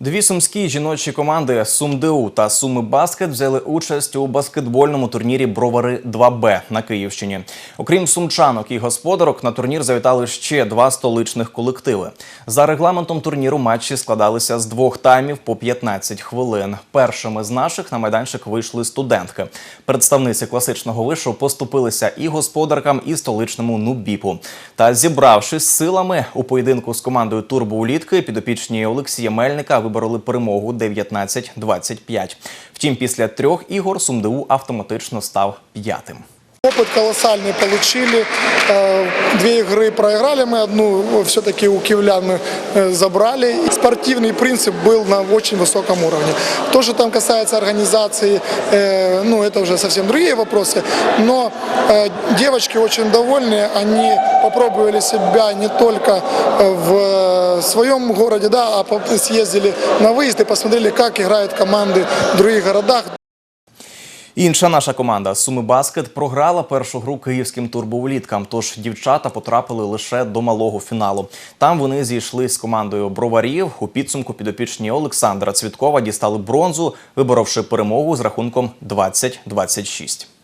Дві сумські жіночі команди СумДУ та Суми Баскет взяли участь у баскетбольному турнірі Бровари 2Б на Київщині. Окрім сумчанок і господарок, на турнір завітали ще два столичних колективи. За регламентом турніру матчі складалися з двох таймів по 15 хвилин. Першими з наших на майданчик вийшли студентки. Представниці класичного вишу поступилися і господаркам, і столичному нубіпу. Та зібравшись силами у поєдинку з командою Турбоулітки, підопічні Олексія Мельника вибороли перемогу 19-25. Втім, після трьох ігор Сумдеу автоматично став п'ятим. Опыт колоссальный получили. Э, Две игры проиграли мы, одну все-таки у киевлян мы э, забрали. И спортивный принцип был на очень высоком уровне. То, что там касается организации, э, ну это уже совсем другие вопросы. Но э, девочки очень довольны, они попробовали себя не только э, в своем городе, да, а по- съездили на выезд и посмотрели, как играют команды в других городах. Інша наша команда Суми Баскет програла першу гру київським турбовліткам. Тож дівчата потрапили лише до малого фіналу. Там вони зійшли з командою броварів. У підсумку підопічні Олександра Цвіткова дістали бронзу, виборовши перемогу з рахунком 20-26.